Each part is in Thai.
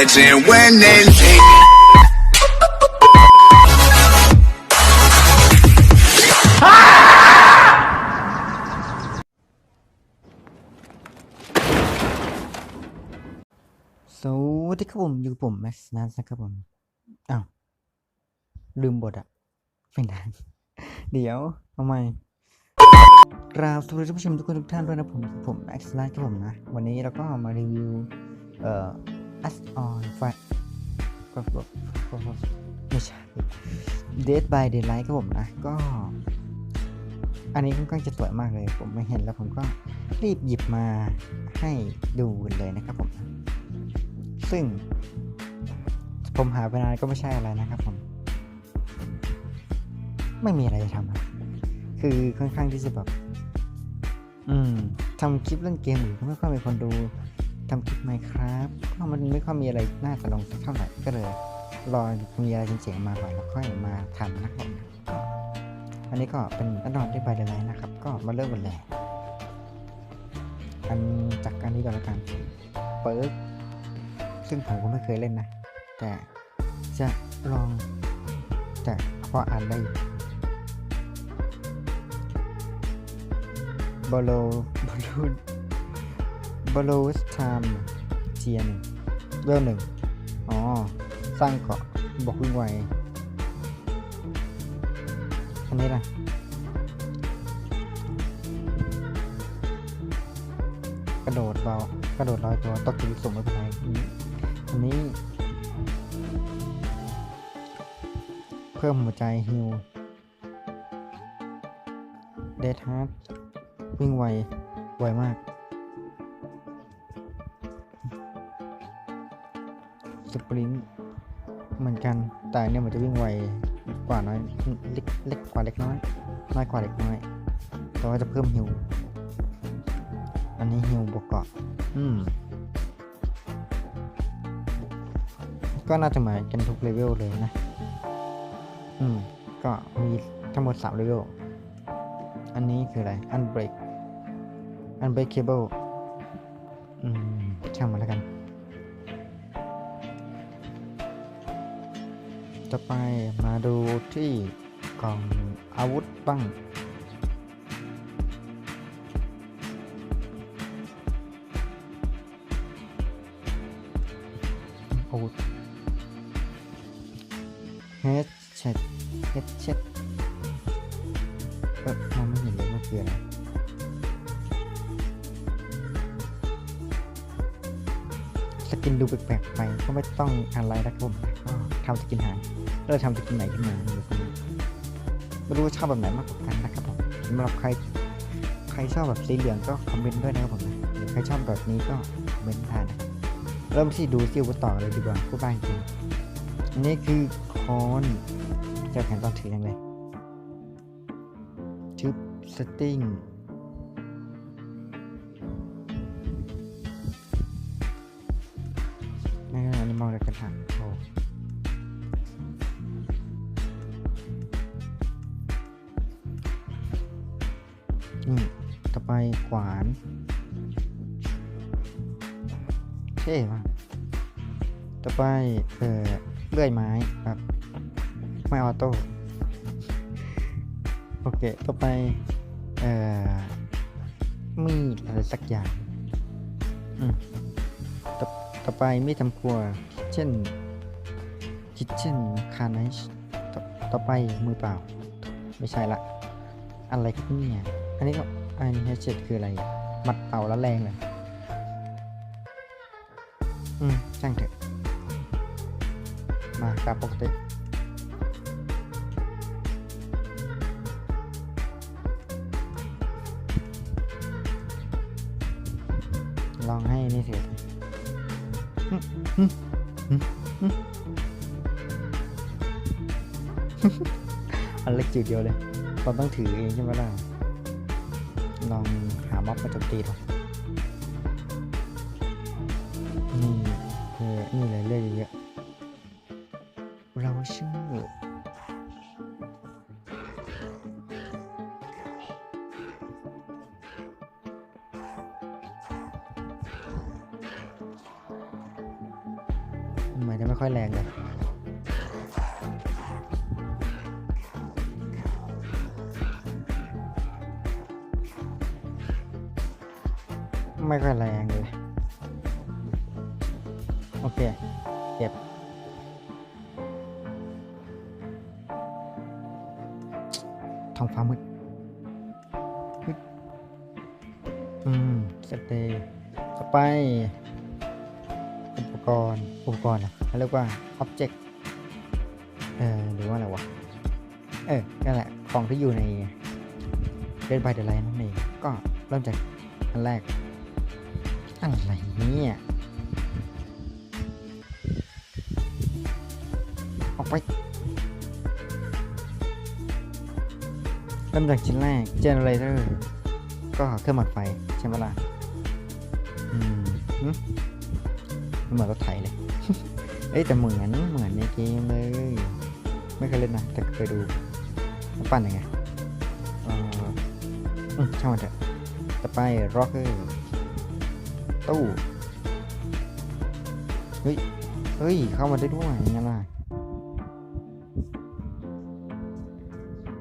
legend when they say สวัสดีครับผมอยู่ผมแม็กซ์นัสนะครับผมอ้าวลืมบทอะไม่นานเดี๋ยวทำไมกราบสวัสดีท่านผู้ชมทุกคนทุกท่านด้วยนะผมผมแม็กซ์นัสครับผมนะ วันนี้เราก็มารีวิวเอ่อ Us on Fire ก็ก็ก็ก็ไม่ใช่ Dead by Daylight ครับผมนะ ก็ อันนี้ค่อนข้างจะสวยมากเลย ผมไม่เห็นแล้วผมก็รีบหยิบมาให้ดูเลยนะครับผม ซึ่ง ผมหาไปนานก็ไม่ใช่อะไรนะครับผม ไม่มีอะไรจะทำคือค่อนข้างที่จะแบบ อืมทำคลิปเล่นเกมอยู่ก็ไม่ค่อยมีคนดู ทำคลิปไหมครับก็มันไม่ค่อยมีอะไรน่าจะลงสักเท่าไหร่ก็เลยรอมีอะไรเจ๋งๆมาก่อนแล้วค่อยมาทำนะครับอันนี้ก็เป็นอันนอนที่ใบเดลไลน์นะครับ ก็มาเริ่มกันเลยอันจากการนี้ก่อนล้วกันเปิดซึ่งผมก็ไม่เคยเล่นนะ แต่จะลองแต่พออ่านได้อยู่บอลโลบอลลูน บอลโลสไทม์เทียนเรื่องหนึ่งอ๋อ สร้างเกาะบอกวิ่งไวอันนี้ล่ะกระโดดเบากระโดดลอยตัวตกถึงสูงไม่เป็นไรอันนี้ เพิ่มหัวใจฮิวเดทฮาร์ดวิ่งไว ไวมาก สปรินต์เหมือนกัน แต่อันเนี่ยมันจะวิ่งไวกว่าน้อยเล็กเล็กกว่าเล็กน้อย น้อยกว่าเล็กน้อย แต่ว่าจะเพิ่มฮิว อันนี้ฮิวบวกเกาะ อืม ก็น่าจะหมายกันทุกเลเวลเลยนะ อืม ก็มีทั้งหมด3เลเวล อันนี้คืออะไร Unbreak Unbreakable อืมช่างมันแล้วกัน ต่อไปมาดูที่กล่องอาวุธบ้างอาวุธ Headset Headset เออมองไม่เห็นเลยมันคืออะไรสกินดูแปลกๆไปก็ไม่ต้องอะไรนะครับผม ทำสกินหาเลือกทำสกินไหนขึ้นมามไม่รู้ว่าชอบแบบไหนมากกว่ากันนะครับผมสำหรับใครใครชอบแบบสีเหลืองก็คอมเมนต์ด้วยนะครับผมนะหรือใครชอบแบบนี้ก็คอมเมนต์ได้นะครับเริ่มที่ดูซิวต่อเลยดีกว่าผู้บ้านจริงอันนี้คือคอนเจ้าแขนตอนถือยังไงชึบสติ้งนั่นอันนี้มองจากกระถางโอ้ ไปขวาน เท่มากต่อไปเอ่อเลื่อยไม้ครับ ไม่ออโต้ โอเค ต่อไปเอ่อมีดอะไรสักอย่างอืมต่อต่อไปมีดทำครัว เช่น คิทเช่นคาร์นชต่อต่อไปมือเปล่า ไม่ใช่ละ อะไรครับเนี่ย อันนี้ก็ ไอันนี้เจ็ดคืออะไรอะมัดเป่าแล้วแรงเลยอืมช่างเถอะ มาตามปกติลองให้นี่เถอะอันเล็กจิ๋วเดียวเลยเราต้องถือเองใช่ไหมล่ะ ลองหาม็อบมาโจมตีดูนี่เออนี่เลยเลือดเยอะเราชื่อเหมือนจะไม่ค่อยแรงเลย ไม่ค่อยแรงเลย โอเค เก็บ ท้องฟ้ามืดฮึดอืม สเตย์ต่อไป อุปกรณ์ อุปกรณ์อะเขาเรียกว่า object เออหรือว่าอะไรวะ เออ นั่นแหละ ของที่อยู่ใน Dead by the Light นั่นเอง ก็เริ่มจากอันแรก อะไรเนี่ย ออกไปเริ่มจากชิ้นแรก generator ก็เครื่องหมักไฟ ใช่ไหมล่ะ อืมเหมือนรถไถเลย เอ้แต่เหมือนเหมือนในเกมเลย ไม่เคยเล่นนะ แต่เคยดูปั่นยังไงเอ่อช่างมันเถอะต่อไป rocker ตู้เฮ้ยเฮ้ย เข้ามาได้ด้วยยังไงล่ะ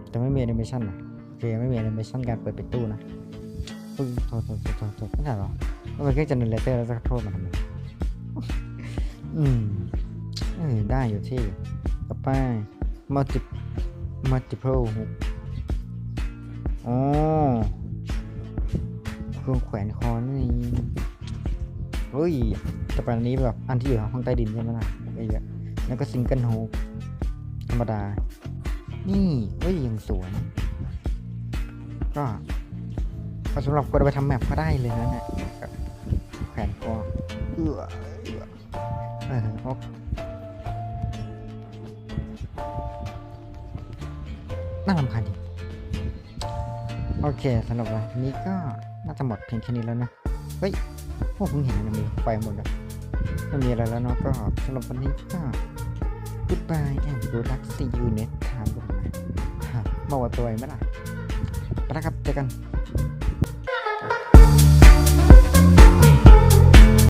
แต่ไม่มีแอนิเมชันนะโอเคไม่มีแอนิเมชันการเปิดปิดตู้นะอุ้ยโทษโทษโทษโทษไม่ได้หรอมันเป็นแค่เจเนเรเตอร์แล้วจะโทษมันทำไมอืมเออได้อยู่ที่ต่อไป multi multiple hook อ๋อเครื่องแขวนคอนี่ เฮ้ยแต่อไปอันนี้แบบอันที่อยู่ห้องใต้ดินใช่ไหมล่ะไอ้เหี้ยแล้วก็ซิงเกิลโฮกธรรมดา นี่เฮ้ยยังสวยก็เอสำหรับคนไปทำแมปก็ได้เลยนะเนี่ยกับแขวนคอเอื้อเออเออโอน่ารำคาญดิโอเคสำหรับวันนี้ก็น่าจะหมดเพียงแค่นี้แล้วนะ เฮ้ย โอ้เพิ่งเห็นนะมีไฟหมดแล้วไม่มีอะไรแล้วเนาะก็สำหรับวันนี้ก็ goodbye and good luck see you next time ครับผมนะมาว่าตัวเองไหมล่ะไปแล้วครับเจอกัน